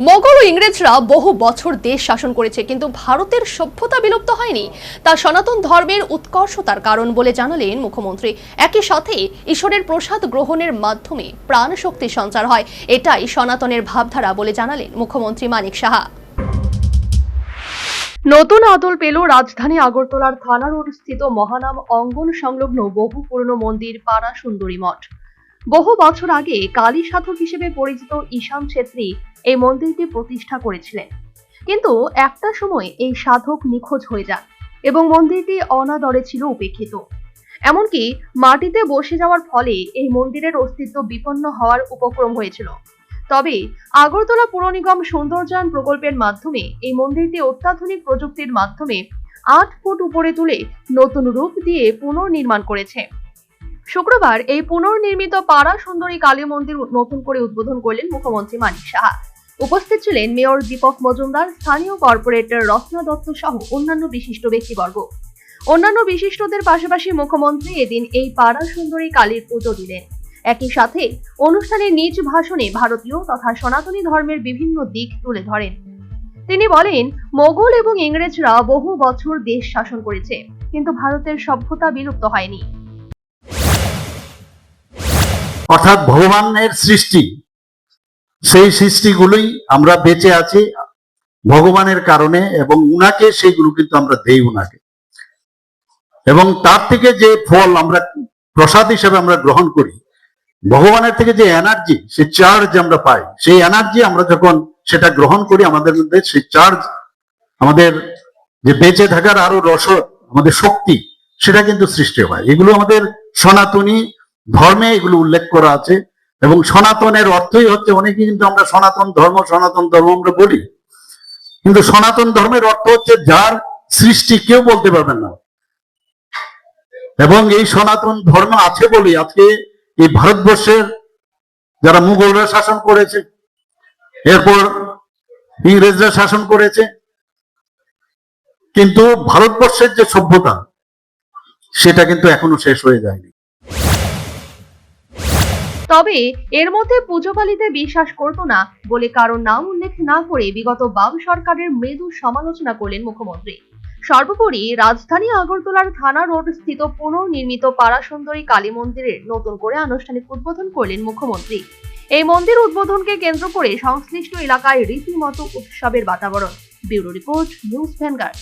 মোগল ও ইংরেজরা বহু বছর দেশ শাসন করেছে, কিন্তু ভারতের সভ্যতা বিলুপ্ত হয়নি। তা সনাতন ধর্মের উৎকর্ষতার কারণ বলে জানালেন মুখ্যমন্ত্রী। একই সাথে ঈশ্বরের প্রসাদ গ্রহণের মাধ্যমে প্রাণ শক্তি সঞ্চার হয়, এটাই সনাতনের ভাবধারা বলে জানালেন মুখ্যমন্ত্রী মানিক সাহা। নতুন আদল পেল রাজধানী আগরতলার থানা রোড স্থিত মহানাম অঙ্গন সংলগ্ন বহু পুরনো মন্দির পাড়া সুন্দরী মঠ। বহু বছর আগে কালী সাধক হিসেবে পরিচিত ঈশান ছেত্রী এই মন্দিরটি প্রতিষ্ঠা করেছিলেন। কিন্তু একটা সময় এই সাধক নিখোঁজ হয়ে যান এবং মন্দিরটি অনাদরে ছিল উপেক্ষিত। এমনকি মাটিতে বসে যাওয়ার ফলে এই মন্দিরের অস্তিত্ব বিপন্ন হওয়ার উপক্রম হয়েছিল। তবে আগরতলা পুর নিগম সৌন্দর্যায়ন প্রকল্পের মাধ্যমে এই মন্দিরটি অত্যাধুনিক প্রযুক্তির মাধ্যমে আট ফুট উপরে তুলে নতুন রূপ দিয়ে পুনর্নির্মাণ করেছে। শুক্রবার এই পুনর্নির্মিত পাড়া সুন্দরী কালী মন্দির নতুন করে উদ্বোধন করলেন মুখ্যমন্ত্রী মানিক সাহা। উপস্থিত ছিলেন মেয়র দীপক মজুমদার, স্থানীয় কর্পোরেটর রত্না দত্ত সহ অন্যান্য বিশিষ্ট ব্যক্তিবর্গ। অন্যান্য বিশিষ্টদের পাশাপাশি মুখ্যমন্ত্রী এদিন এই পাড়া সুন্দরী কালীর পুজো দিলেন। একই সাথে অনুষ্ঠানে নিজ ভাষণে ভারতীয় তথা সনাতনী ধর্মের বিভিন্ন দিক তুলে ধরেন। তিনি বলেন, মোগল এবং ইংরেজরা বহু বছর দেশ শাসন করেছে, কিন্তু ভারতের সভ্যতা বিলুপ্ত হয়নি। অর্থাৎ ভগবানের সৃষ্টি। সেই সৃষ্টিগুলোই আমরা বেঁচে আছি ভগবানের কারণে এবং উনাকে সেইগুলো কিন্তু আমরা দেই উনাকে। এবং তার থেকে যে ফল আমরা, প্রসাদ হিসেবে আমরা গ্রহণ করি, ভগবানের থেকে যে এনার্জি, সে চার্জ আমরা পাই, সেই এনার্জি আমরা যখন সেটা গ্রহণ করি, আমাদের মধ্যে সেই চার্জ, আমাদের যে বেঁচে থাকার আরও রসদ আমাদের শক্তি, সেটা কিন্তু সৃষ্টি হয়। এগুলো আমাদের সনাতনী ধর্মে এগুলো উল্লেখ করা আছে এবং সনাতনের অর্থই হচ্ছে অনেকে কিন্তু আমরা সনাতন ধর্ম সনাতন ধর্ম আমরা বলি। কিন্তু সনাতন ধর্মের অর্থ হচ্ছে যার সৃষ্টি কেউ বলতে পারবেন না। এবং এই সনাতন ধর্ম আছে বলে আজকে এই ভারতবর্ষের যারা মুঘলরা শাসন করেছে, এরপর ইংরেজরা শাসন করেছে, কিন্তু ভারতবর্ষের যে সভ্যতা, সেটা কিন্তু এখনও শেষ হয়ে যায়নি। তবে এর মধ্যে পুজোপালিতে বিশ্বাস করত না বলে কারও নাম উল্লেখ না করে বিগত বাম সরকারের মৃদু সমালোচনা করলেন মুখ্যমন্ত্রী। সর্বোপরি রাজধানী আগরতলার থানা রোড স্থিত পুনর্নির্মিত পাড়া সুন্দরী কালী মন্দিরের নতুন করে আনুষ্ঠানিক উদ্বোধন করলেন মুখ্যমন্ত্রী। এই মন্দির উদ্বোধনকে কেন্দ্র করে সংশ্লিষ্ট এলাকায় রীতিমতো উৎসবের বাতাবরণ। Bureau report, news Vanguard.